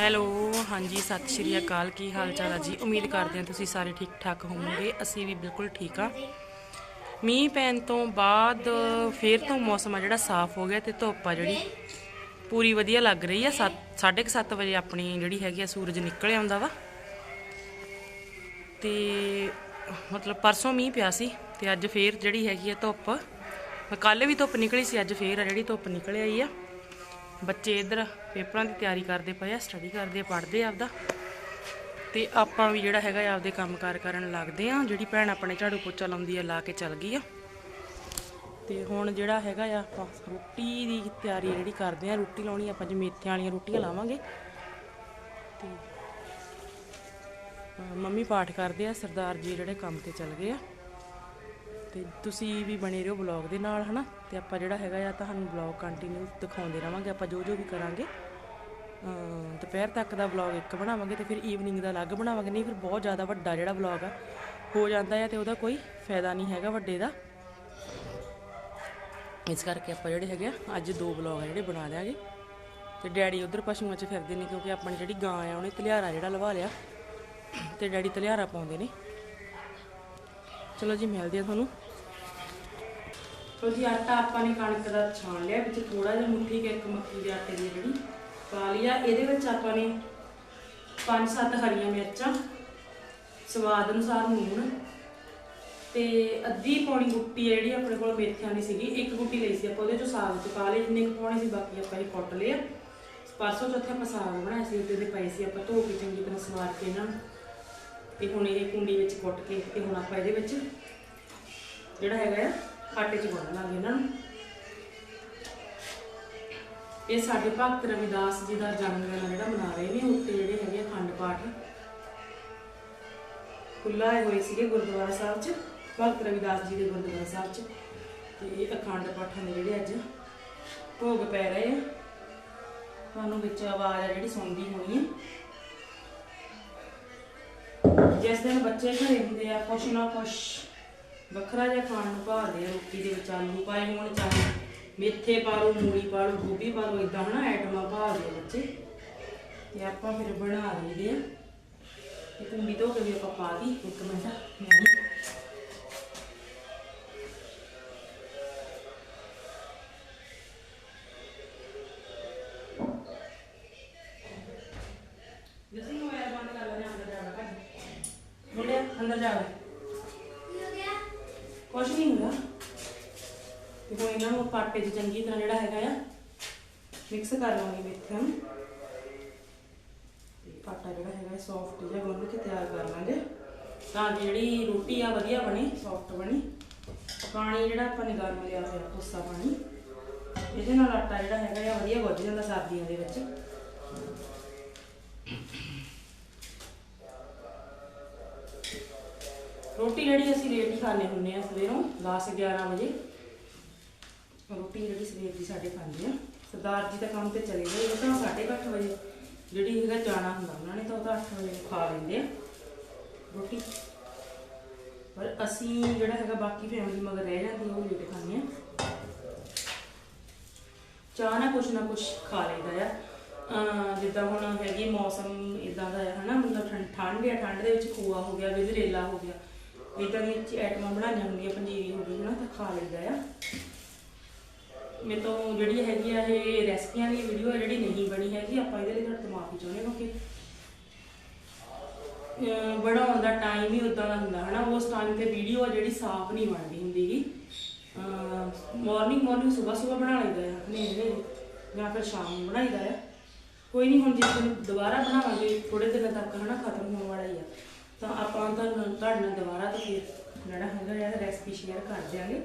Hello, ਹਾਂਜੀ, ਸਤਿ ਸ਼੍ਰੀ ਅਕਾਲ। ਕੀ ਹਾਲ ਚਾਲ ਆ ਜੀ? ਉਮੀਦ ਕਰਦੇ ਹਾਂ ਤੁਸੀਂ ਸਾਰੇ ਠੀਕ ਠਾਕ ਹੋਵੋਗੇ। ਅਸੀਂ ਵੀ ਬਿਲਕੁਲ ਠੀਕ ਆ। ਮੀਂਹ ਪੈਣ ਤੋਂ ਬਾਅਦ ਫੇਰ ਤੋਂ ਮੌਸਮ ਆ ਜਿਹੜਾ ਸਾਫ਼ ਹੋ ਗਿਆ ਤੇ ਧੁੱਪ ਆ ਜਿਹੜੀ। ਪੂਰੀ ਵਧੀਆ ਲੱਗ ਰਹੀ ਆ। 7:30 ਵਜੇ ਆਪਣੀ ਜਿਹੜੀ ਹੈਗੀ ਆ ਸੂਰਜ ਨਿਕਲ ਆਉਂਦਾ ਵਾ। ਤੇ ਮਤਲਬ ਪਰਸੋਂ ਮੀਂਹ ਪਿਆ ਸੀ ਤੇ ਅੱਜ ਫੇਰ ਜਿਹੜੀ ਹੈਗੀ ਆ ਧੁੱਪ। ਕੱਲ ਵੀ ਧੁੱਪ ਨਿਕਲੀ ਸੀ, ਅੱਜ ਫੇਰ ਆ ਜਿਹੜੀ ਧੁੱਪ ਨਿਕਲ ਆਈ ਆ। ਬੱਚੇ ਇੱਧਰ ਪੇਪਰਾਂ ਦੀ ਤਿਆਰੀ ਕਰਦੇ ਪਏ ਆ ਸਟੱਡੀ ਕਰਦੇ ਆ, ਪੜ੍ਹਦੇ ਆ ਆਪਦਾ। ਤੇ ਆਪਾਂ ਵੀ ਜਿਹੜਾ ਹੈਗਾ ਆ, ਆਪਦੇ ਕੰਮਕਾਰ ਕਰਨ ਲੱਗਦੇ ਆ, ਜਿਹੜੀ ਭੈਣ ਆਪਣੇ ਝਾੜੂ ਪੋਚਾ ਲਾਉਂਦੀ ਆ, ਲਾ ਕੇ ਚੱਲ ਗਈ ਆ। ਤੇ ਹੁਣ ਜਿਹੜਾ ਹੈਗਾ ਆ, ਆਪਾਂ ਰੋਟੀ ਦੀ ਤਿਆਰੀ ਜਿਹੜੀ ਕਰਦੇ ਆ, ਰੋਟੀ ਲਾਉਣੀ ਆਪਾਂ ਜਿਵੇਂ ਮੇਥਿਆਂ ਵਾਲੀਆਂ ਰੋਟੀਆਂ ਲਾਵਾਂਗੇ। ਤੇ ਮੰਮੀ ਪਾਠ ਕਰਦੇ ਆ, ਸਰਦਾਰ ਜੀ ਜਿਹੜੇ ਕੰਮ ਤੇ ਚੱਲ ਗਏ ਆ। ਤੇ ਤੁਸੀਂ ਵੀ ਬਣੇ ਰਹੋ ਬਲੌਗ ਦੇ ਨਾਲ, ਹਨਾ? ਤੇ ਆਪਾਂ ਜਿਹੜਾ ਹੈਗਾ ਆ, ਤੁਹਾਨੂੰ ਬਲੌਗ ਕੰਟੀਨਿਊ ਦਿਖਾਉਂਦੇ ਰਵਾਂਗੇ, ਆਪਾਂ ਜੋ ਜੋ ਵੀ ਕਰਾਂਗੇ। ਦੁਪਹਿਰ ਤੱਕ ਦਾ ਬਲੌਗ ਇੱਕ ਬਣਾਵਾਂਗੇ ਤੇ ਫਿਰ ਈਵਨਿੰਗ ਦਾ ਅਲੱਗ ਬਣਾਵਾਂਗੇ। ਨਹੀਂ, ਫਿਰ ਬਹੁਤ ਜ਼ਿਆਦਾ ਵੱਡਾ ਜਿਹੜਾ ਬਲੌਗ ਆ, ਹੋ ਜਾਂਦਾ ਆ ਤੇ ਉਹਦਾ ਕੋਈ ਫਾਇਦਾ ਨਹੀਂ ਹੈਗਾ ਵੱਡੇ ਦਾ। ਇਸ ਕਰਕੇ ਆਪਾਂ ਜਿਹੜੇ ਹੈਗੇ ਆ, ਅੱਜ ਦੋ ਬਲੌਗ ਆ ਜਿਹੜੇ ਬਣਾ ਦਿਆਂਗੇ। ਤੇ ਡੈਡੀ ਉਧਰ ਪਸ਼ੂਆਂ 'ਚ ਫਿਰਦੇ ਨੇ, ਕਿਉਂਕਿ ਆਪਣੀ ਜਿਹੜੀ ਗਾਂ ਆ, ਉਹਨੇ ਤਲਿਆਰਾ ਜਿਹੜਾ ਲਵਾ ਲਿਆ। ਤੇ ਡੈਡੀ ਤਲਿਆਰਾ ਪਾਉਂਦੇ ਨੇ। ਚਲੋ ਜੀ, ਮਿਲਦੇ ਆ ਤੁਹਾਨੂੰ। ਤੋ ਜੀ ਆਟਾ ਆਪਾਂ ਨੇ ਕਣਕ ਦਾ ਛਾਣ ਲਿਆ, ਵਿੱਚ ਥੋੜਾ ਜਿਹਾ ਮੁੱਠੀ ਕੇ ਇੱਕ ਮੱਕੀ ਦੇ ਆਟੇ ਦੀ ਜਿਹੜੀ ਪਾ ਲਿਆ ਇਹਦੇ ਵਿੱਚ ਆਪਾਂ ਨੇ ਪੰਜ ਸੱਤ ਹਰੀਆਂ ਮਿਰਚਾਂ, ਸਵਾਦ ਅਨੁਸਾਰ ਲੂਣ ਤੇ ਅੱਧੀ ਪੌਣੀ ਗੁੱਟੀ ਜਿਹੜੀ ਆਪਣੇ ਕੋਲ ਮੇਥਿਆਂ ਦੀ ਸੀਗੀ, ਇੱਕ ਗੁੱਟੀ ਲਈ ਸੀ ਆਪਾਂ ਉਹਦੇ ਚੋਂ ਸਾਗ ਚ ਪਾ ਲਏ ਜਿੰਨੇ ਕੁ ਪਾਉਣੇ ਸੀ ਬਾਕੀ ਆਪਾਂ ਇਹ ਕੁੱਟ ਲਿਆ ਆ। ਪਰਸੋਂ ਚੌਥੇ ਆਪਾਂ ਸਾਗ ਬਣਾਇਆ ਸੀ, ਉਹਦੇ ਦੇ ਪਏ ਸੀ ਆਪਾਂ ਧੋ ਕੇ ਚੰਗੀ ਤਰ੍ਹਾਂ ਸਵਾਰ ਕੇ ਇਹਨਾਂ ਨੂੰ ਤੇ ਹੁਣ ਇਹ ਕੁੰਡੀ ਵਿੱਚ ਕੁੱਟ ਕੇ, ਤੇ ਹੁਣ ਆਪਾਂ ਇਹਦੇ ਵਿੱਚ ਜਿਹੜਾ ਹੈਗਾ ਆ ਆਟੇ 'ਚ ਗੁੰਨ ਲਾਂਗੇ ਇਹਨਾਂ ਨੂੰ। ਇਹ ਸਾਡੇ ਭਗਤ ਰਵਿਦਾਸ ਜੀ ਦਾ ਜਨਮ ਦਿਨ ਜਿਹੜਾ ਮਨਾ ਰਹੇ ਨੇ ਉੱਤੇ ਜਿਹੜੇ ਹੈਗੇ ਅਖੰਡ ਪਾਠ। ਖੁੱਲਾਏ ਹੋਏ ਸੀਗੇ ਗੁਰਦੁਆਰਾ ਸਾਹਿਬ 'ਚ, ਭਗਤ ਰਵਿਦਾਸ ਜੀ ਦੇ ਗੁਰਦੁਆਰਾ ਸਾਹਿਬ 'ਚ। ਤੇ ਇਹ ਅਖੰਡ ਪਾਠਾਂ ਦੇ ਜਿਹੜੇ ਅੱਜ ਭੋਗ ਪੈ ਰਹੇ ਆ। ਤੁਹਾਨੂੰ ਵਿੱਚ ਆਵਾਜ਼ ਆ ਜਿਹੜੀ ਸੁਣਦੀ ਹੋਣੀ ਹੈ ਜਿਸ ਦਿਨ ਬੱਚੇ ਘਰੇ ਹੁੰਦੇ ਆ, ਕੁਛ ਨਾ ਕੁਛ ਵੱਖਰਾ ਜਿਹਾ ਖਾਣ ਨੂੰ ਭਾਲਦੇ ਆ, ਰੋਟੀ ਦੇ ਵਿੱਚ ਆਲੂ ਪਾਏ ਹੋਣ ਚਾਹੇ ਮੇਥੇ ਪਾ ਲਓ ਮੂਲੀ ਪਾ ਲਓ ਗੋਭੀ ਪਾ ਲਓ ਇਦਾਂ ਹਨਾ ਆਈਟਮਾਂ ਭਾਲਦੇ ਆ ਬੱਚੇ। ਤੇ ਆਪਾਂ ਫਿਰ ਬਣਾ ਲਈਦੇ ਆ। ਇਹ ਕੁੰਡੀ ਧੋ ਕੇ ਵੀ ਆਪਾਂ ਪਾ ਦੀ ਇੱਕ ਮਿੰਟ, ਮੈਂ ਆਟੇ 'ਚ ਚੰਗੀ ਤਰ੍ਹਾਂ ਜਿਹੜਾ ਹੈਗਾ ਆ ਮਿਕਸ ਕਰ ਲਵਾਂਗੇ ਮੇਥਿਆਂ ਨੂੰ ਆਟਾ ਜਿਹੜਾ ਹੈਗਾ ਸੌਫਟ ਜਿਹਾ ਗੁੰਨ ਕੇ ਤਿਆਰ ਕਰ ਲਾਂਗੇ। ਤਾਂ ਕਿ ਜਿਹੜੀ ਰੋਟੀ ਆ ਵਧੀਆ ਬਣੇ ਸੌਫਟ ਬਣੇ। ਪਾਣੀ ਜਿਹੜਾ ਆਪਾਂ ਨੇ ਗਰਮ ਲਿਆ ਹੋਇਆ, ਕੋਸਾ ਪਾਣੀ। ਇਹਦੇ ਨਾਲ ਆਟਾ ਜਿਹੜਾ ਹੈਗਾ ਆ, ਵਧੀਆ ਗੁੱਝ ਜਾਂਦਾ ਸਰਦੀਆਂ ਦੇ ਵਿੱਚ। ਰੋਟੀ ਜਿਹੜੀ ਅਸੀਂ ਲੇਟ ਹੀ ਖਾਣੇ ਹੁੰਨੇ ਆ ਸਵੇਰੋਂ 10 11 ਵਜੇ। ਰੋਟੀ ਜਿਹੜੀ ਸਵੇਰ ਦੀ ਸਾਡੇ ਖਾਂਦੇ ਆ। ਸਰਦਾਰ ਜੀ ਤਾਂ ਕੰਮ ਤੇ ਚਲੇ ਗਏ ਉਹ ਤਾਂ 8:30 ਵਜੇ ਜਿਹੜੀ ਹੈਗਾ ਜਾਣਾ ਹੁੰਦਾ ਉਹਨਾਂ ਨੇ ਤਾਂ ਉਹ ਤਾਂ 8 ਵਜੇ ਖਾ ਲੈਂਦੇ ਆ ਰੋਟੀ। ਪਰ ਅਸੀਂ ਜਿਹੜਾ ਹੈਗਾ ਬਾਕੀ ਫੈਮਿਲੀ ਮਗਰ ਰਹਿ ਜਾਂਦੀ ਆ, ਉਹ ਲੇਟ ਖਾਂਦੇ ਆ। ਚਾਹ ਨਾ ਕੁਛ ਨਾ ਕੁਛ ਖਾ ਲਈਦਾ ਆ। ਜਿੱਦਾਂ ਹੁਣ ਹੈਗੀ ਮੌਸਮ ਇਦਾਂ ਦਾ ਹੈ ਹਨਾ ਮਤਲਬ ਠੰਡ ਠੰਡ ਆ ਠੰਡ ਦੇ ਵਿੱਚ ਖੋਆ ਹੋ ਗਿਆ ਗਜਰੇਲਾ ਹੋ ਗਿਆ। ਇਦਾਂ ਦੀਆਂ ਚ- ਆਈਟਮਾਂ ਬਣਾਈਆਂ ਹੁੰਦੀਆਂ ਪੰਜੀਰੀ ਹੋ ਗਈ ਹਨਾ ਤਾਂ ਖਾ ਲਈਦਾ ਆ। ਮੇਰੇ ਤੋਂ ਜਿਹੜੀ ਹੈਗੀ ਆ ਇਹ ਰੈਸਪੀਆਂ ਦੀ ਵੀਡੀਓ ਹੈ, ਜਿਹੜੀ ਨਹੀਂ ਬਣੀ ਹੈਗੀ, ਆਪਾਂ ਇਹਦੇ ਲਈ ਤੁਹਾਡੇ ਤੋਂ ਮਾਫੀ ਚਾਹੁੰਦੇ ਹਾਂ, ਕਿਉਂਕਿ ਬਣਾਉਣ ਦਾ ਟਾਈਮ ਹੀ ਉਦਾਂ ਦਾ ਹੁੰਦਾ, ਹਨਾ? ਉਸ ਟਾਈਮ ਤੇ ਵੀਡੀਓ ਆ ਜਿਹੜੀ ਸਾਫ਼ ਨਹੀਂ ਬਣਦੀ ਹੁੰਦੀਗੀ ਮਾਰਨਿੰਗ ਮਾਰਨਿੰਗ ਸਵੇਰ ਸਵੇਰ ਬਣਾ ਲਈਦਾ ਹੈ ਹਨੇਰੇ ਹਨੇਰੇ ਜਾਂ ਫਿਰ ਸ਼ਾਮ ਨੂੰ ਬਣਾਈਦਾ ਹੈ ਕੋਈ ਨਹੀਂ, ਹੁਣ ਜੇ ਦਿਨ ਦੁਬਾਰਾ ਬਣਾਵਾਂਗੇ ਥੋੜੇ ਦਿਨਾਂ ਤੱਕ, ਹਨਾ, ਖਤਮ ਹੋਣ ਵਾਲਾ ਹੀ ਆ। ਤਾਂ ਆਪਾਂ ਤੁਹਾਨੂੰ, ਤੁਹਾਡੇ ਨਾਲ ਦੁਬਾਰਾ ਤੋਂ ਫਿਰ ਜਿਹੜਾ ਹੈਗਾ ਆ ਰੈਸਪੀ ਸ਼ੇਅਰ ਕਰ ਦਿਆਂਗੇ।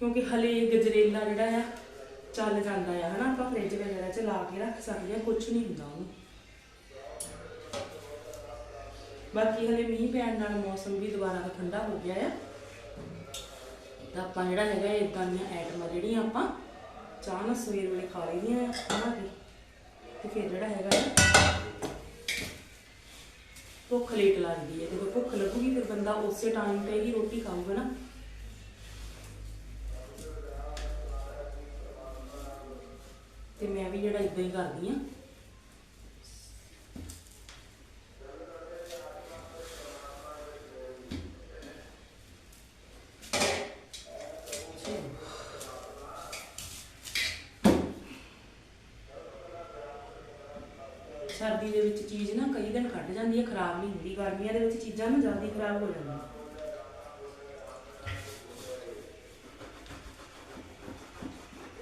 ਕਿਉਂਕਿ ਹਲੇ ਗਜਰੇਲਾ ਜਿਹੜਾ ਆ, ਚੱਲ ਜਾਂਦਾ ਆ, ਹਨਾ? ਆਪਾਂ ਫ੍ਰਿਜ ਵਗੈਰਾ 'ਚ ਲਾ ਕੇ ਰੱਖ ਸਕਦੇ ਆ ਕੁਝ ਨਹੀਂ ਹੁੰਦਾ ਉਹਨੂੰ। ਬਾਕੀ ਹਲੇ ਮੀਂਹ ਪੈਣ ਨਾਲ ਮੌਸਮ ਵੀ ਦੁਬਾਰਾ ਤੋਂ ਠੰਡਾ ਹੋ ਗਿਆ ਆ। ਤਾਂ ਆਪਾਂ ਜਿਹੜਾ ਹੈਗਾ ਇਦਾਂ ਦੀਆਂ ਆਈਟਮਾਂ ਜਿਹੜੀਆਂ ਆਪਾਂ ਚਾਹ ਨਾਲ ਸਵੇਰ ਵੇਲੇ ਖਾ ਲਈਆਂ ਆ ਬਣਾ ਕੇ ਤੇ ਫਿਰ ਜਿਹੜਾ ਹੈਗਾ ਭੁੱਖ ਲੇਟ ਲੱਗਦੀ ਹੈ ਜਦੋਂ ਭੁੱਖ ਲੱਗੂਗੀ, ਫਿਰ ਬੰਦਾ ਉਸੇ ਟਾਈਮ ਤੇ ਹੀ ਰੋਟੀ ਖਾਊਗਾ ਨਾ। ਤੇ ਮੈਂ ਵੀ ਜਿਹੜਾ ਇਦਾਂ ਹੀ ਕਰਦੀ ਆ। ਸਰਦੀ ਦੇ ਵਿੱਚ ਚੀਜ਼ ਨਾ ਕਈ ਦਿਨ ਖੜ ਜਾਂਦੀ ਹੈ ਖਰਾਬ ਨਹੀਂ ਹੁੰਦੀ। ਗਰਮੀਆਂ ਦੇ ਵਿੱਚ ਚੀਜ਼ਾਂ ਨਾ ਜਲਦੀ ਖਰਾਬ ਹੋ ਜਾਂਦੀਆਂ।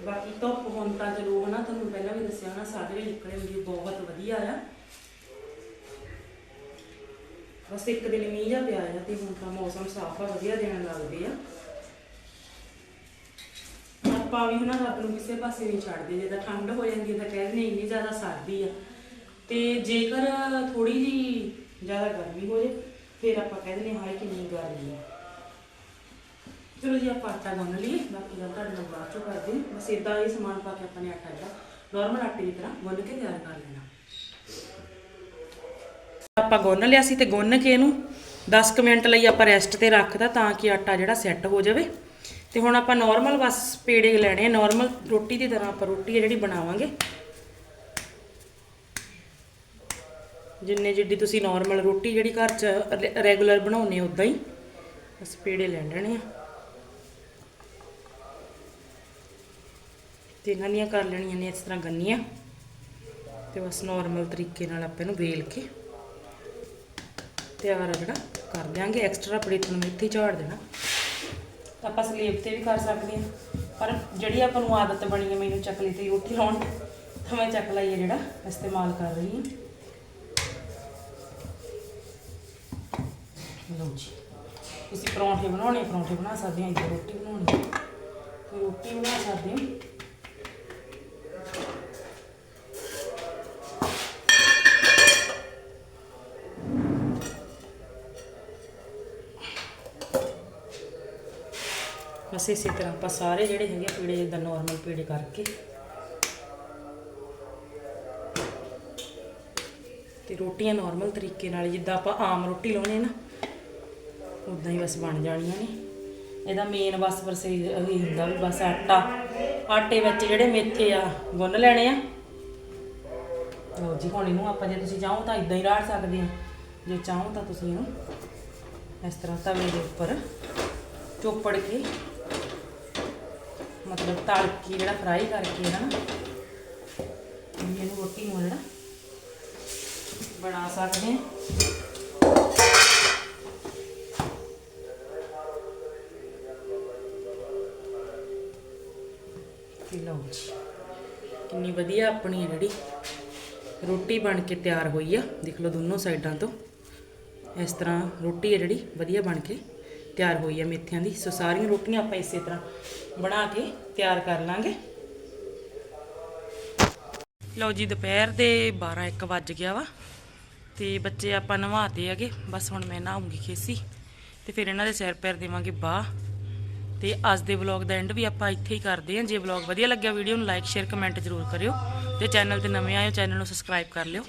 ਬਾਕੀ ਧੁੱਪ ਹੁਣ ਤਾਂ ਚਲੋ ਹਨਾ ਤੁਹਾਨੂੰ ਪਹਿਲਾਂ ਵੀ ਦੱਸਿਆ ਨਾ ਸਾਜਰੇ ਨਿਕਲੇ ਹੁੰਦੇ ਬਹੁਤ ਵਧੀਆ ਆ। ਬਸ ਇੱਕ ਦਿਨ ਮੀਂਹ ਜਾ ਪਿਆ ਆ ਤੇ ਹੁਣ ਤਾਂ ਮੌਸਮ ਸਾਫ਼ ਆ, ਵਧੀਆ ਦਿਨ ਲੱਗਦੇ ਆ। ਆਪਾਂ ਵੀ ਹਨਾ ਰੱਬ ਨੂੰ ਕਿਸੇ ਪਾਸੇ ਨਹੀਂ ਛੱਡਦੇ, ਜੇ ਤਾਂ ਠੰਡ ਹੋ ਜਾਂਦੀ ਹੈ ਤਾਂ ਦਿੰਦੇ ਇੰਨੀ ਜ਼ਿਆਦਾ ਸਰਦੀ ਆ। ਤੇ ਜੇਕਰ ਥੋੜੀ ਜੀ ਜ਼ਿਆਦਾ ਗਰਮੀ ਹੋ ਜੇ, ਫਿਰ ਆਪਾਂ ਕਹਿੰਦੇ ਨੇ ਹਾਏ ਕਿੰਨੀ ਗਰਮੀ ਆ। ਚਲੋ ਜੀ, ਆਪਾਂ ਆਟਾ ਗੁੰਨ ਲਈਏ। ਬਾਕੀ ਗੱਲ ਤੁਹਾਡੇ ਨਾਲ ਬਾਅਦ ਚੋਂ ਕਰਦੇ ਹਾਂ। ਬਸ ਇਦਾਂ ਹੀ ਸਮਾਨ ਪਾ ਕੇ ਆਪਾਂ ਨੇ ਆਟਾ ਜਿਹੜਾ ਨਾਰਮਲ ਆਟੇ ਦੀ ਤਰ੍ਹਾਂ ਗੁੰਨ ਕੇ ਤਿਆਰ ਕਰ ਲੈਣਾ। ਆਪਾਂ ਗੁੰਨ ਲਿਆ ਸੀ ਤੇ ਗੁੰਨ ਕੇ ਇਹਨੂੰ 10 ਕੁ ਮਿੰਟ ਲਈ ਆਪਾਂ ਰੈਸਟ ਤੇ ਰੱਖਦਾ ਤਾਂ ਕਿ ਆਟਾ ਜਿਹੜਾ ਸੈੱਟ ਹੋ ਜਾਵੇ। ਤੇ ਹੁਣ ਆਪਾਂ ਨਾਰਮਲ ਬਸ ਪੇੜੇ ਲੈਣੇ ਆ। ਨਾਰਮਲ ਰੋਟੀ ਦੀ ਤਰ੍ਹਾਂ ਆਪਾਂ ਰੋਟੀ ਹੈ ਜਿਹੜੀ ਬਣਾਵਾਂਗੇ। ਜਿੰਨੇ ਜਿੱਡੀ ਤੁਸੀਂ ਨਾਰਮਲ ਰੋਟੀ ਜਿਹੜੀ ਘਰ 'ਚ ਰੈਗੂਲਰ ਬਣਾਉਨੇ ਉਦਾਂ ਹੀ ਬਸ ਪੇੜੇ ਲੈ ਲੈਣੇ ਆ। ਤੇ ਇਹਨਾਂ ਦੀਆਂ ਕਰ ਲੈਣੀਆਂ ਨੇ ਇਸ ਤਰ੍ਹਾਂ ਗੰਨੀਆਂ। ਤੇ ਬਸ ਨਾਰਮਲ ਤਰੀਕੇ ਨਾਲ ਆਪਾਂ ਇਹਨੂੰ ਵੇਲ ਕੇ ਤਿਆਰ ਆ ਜਿਹੜਾ, ਕਰ ਦਿਆਂਗੇ। ਐਕਸਟਰਾ ਪਲੇਟ ਨੂੰ ਇੱਥੇ ਝਾੜ ਦੇਣਾ। ਆਪਾਂ ਸਲੇਬ ਤੇ ਵੀ ਕਰ ਸਕਦੇ ਹਾਂ। ਪਰ ਜਿਹੜੀ ਆਪਾਂ ਨੂੰ ਆਦਤ ਬਣੀ ਹੈ ਮੈਨੂੰ ਚਕਲੀ ਤੇ ਰੋਟੀ ਲਾਉਣ ਤਾਂ ਮੈਂ ਚਕਲਾ ਹੀ ਹੈ ਜਿਹੜਾ ਇਸਤੇਮਾਲ ਕਰ ਰਹੀ ਹਾਂ। ਲਓ ਜੀ। ਤੁਸੀਂ ਪਰੌਂਠੇ ਬਣਾਉਣੇ ਪਰੌਂਠੇ ਬਣਾ ਸਕਦੇ ਹੋ ਇੱਧਰ ਰੋਟੀ ਬਣਾਉਣੀ ਤੇ ਰੋਟੀ ਬਣਾ ਸਕਦੇ ਹੋ ਬਸ ਇਸੇ ਤਰ੍ਹਾਂ ਆਪਾਂ ਸਾਰੇ ਜਿਹੜੇ ਹੈਗੇ ਆ ਪੀੜੇ ਜਿੱਦਾਂ ਨਾਰਮਲ ਪੀੜੇ ਕਰਕੇ। ਤੇ ਰੋਟੀਆਂ ਨਾਰਮਲ ਤਰੀਕੇ ਨਾਲ, ਜਿੱਦਾਂ ਆਪਾਂ ਆਮ ਰੋਟੀ ਲਾਉਣੇ ਨਾ ਉਦਾਂ ਹੀ ਬਸ ਬਣ ਜਾਣੀਆਂ ਨੇ। ਇਹਦਾ ਮੇਨ ਬਸ ਵਰਸੇ ਇਹ ਹੁੰਦਾ ਵੀ ਬਸ ਆਟਾ, ਆਟੇ ਵਿੱਚ ਜਿਹੜੇ ਮੇਥੇ ਆ, ਗੁੰਨ ਲੈਣੇ ਆ। ਲਓ ਜੀ, ਹੁਣ ਇਹਨੂੰ ਆਪਾਂ ਜੇ ਤੁਸੀਂ ਚਾਹੋ ਤਾਂ ਇਦਾਂ ਹੀ ਰਾੜ ਸਕਦੇ ਆ। ਜੇ ਚਾਹੋ ਤਾਂ ਤੁਸੀਂ ਇਹਨੂੰ ਇਸ ਤਰ੍ਹਾਂ ਤਵੇ ਦੇ ਉੱਪਰ ਚੋਪੜ ਕੇ ਮਤਲਬ ਤਲ ਕੇ ਜਿਹੜਾ ਫਰਾਈ ਕਰਕੇ ਹੈ ਨਾ ਵੀ ਇਹਨੂੰ ਰੋਟੀ ਨੂੰ ਜਿਹੜਾ ਬਣਾ ਸਕਦੇ ਹਾਂ। ਲਓ ਜੀ, ਕਿੰਨੀ ਵਧੀਆ ਆਪਣੀ ਹੈ ਜਿਹੜੀ ਰੋਟੀ ਬਣ ਕੇ ਤਿਆਰ ਹੋਈ ਆ। ਦੇਖ ਲਓ ਦੋਨੋਂ ਸਾਈਡਾਂ ਤੋਂ ਇਸ ਤਰ੍ਹਾਂ ਰੋਟੀ ਹੈ ਜਿਹੜੀ ਵਧੀਆ ਬਣ ਕੇ ਤਿਆਰ ਹੋਈ ਹੈ ਮੇਥਿਆਂ ਦੀ। ਸੋ ਸਾਰੀਆਂ ਰੋਟੀਆਂ ਆਪਾਂ ਇਸੇ ਤਰ੍ਹਾਂ ਬਣਾ ਕੇ ਤਿਆਰ ਕਰ ਲਾਂਗੇ। ਲਓ ਜੀ, ਦੁਪਹਿਰ ਦੇ 12 1 ਵੱਜ ਗਿਆ ਵਾ। ਤੇ ਬੱਚੇ ਆਪਾਂ ਨਵਾਤੇ ਹੈਗੇ। ਬਸ ਹੁਣ ਮੈਂ ਨਹਾਉਂਗੀ ਖੇਸੀ ਤੇ ਫਿਰ ਇਹਨਾਂ ਦੇ ਸਿਰ ਪੈਰ ਦੇਵਾਂਗੇ ਬਾਹ। ਤੇ ਅੱਜ ਦੇ ਵਲੌਗ ਦਾ ਐਂਡ ਵੀ ਆਪਾਂ ਇੱਥੇ ਹੀ ਕਰਦੇ ਹਾਂ। ਜੇ ਵਲੌਗ ਵਧੀਆ ਲੱਗਿਆ, ਵੀਡੀਓ ਨੂੰ ਲਾਈਕ ਸ਼ੇਅਰ ਕਮੈਂਟ ਜ਼ਰੂਰ ਕਰਿਓ। ਤੇ ਚੈਨਲ ਤੇ ਨਵੇਂ ਆਏ ਹੋ, ਚੈਨਲ ਨੂੰ ਸਬਸਕ੍ਰਾਈਬ ਕਰ ਲਿਓ।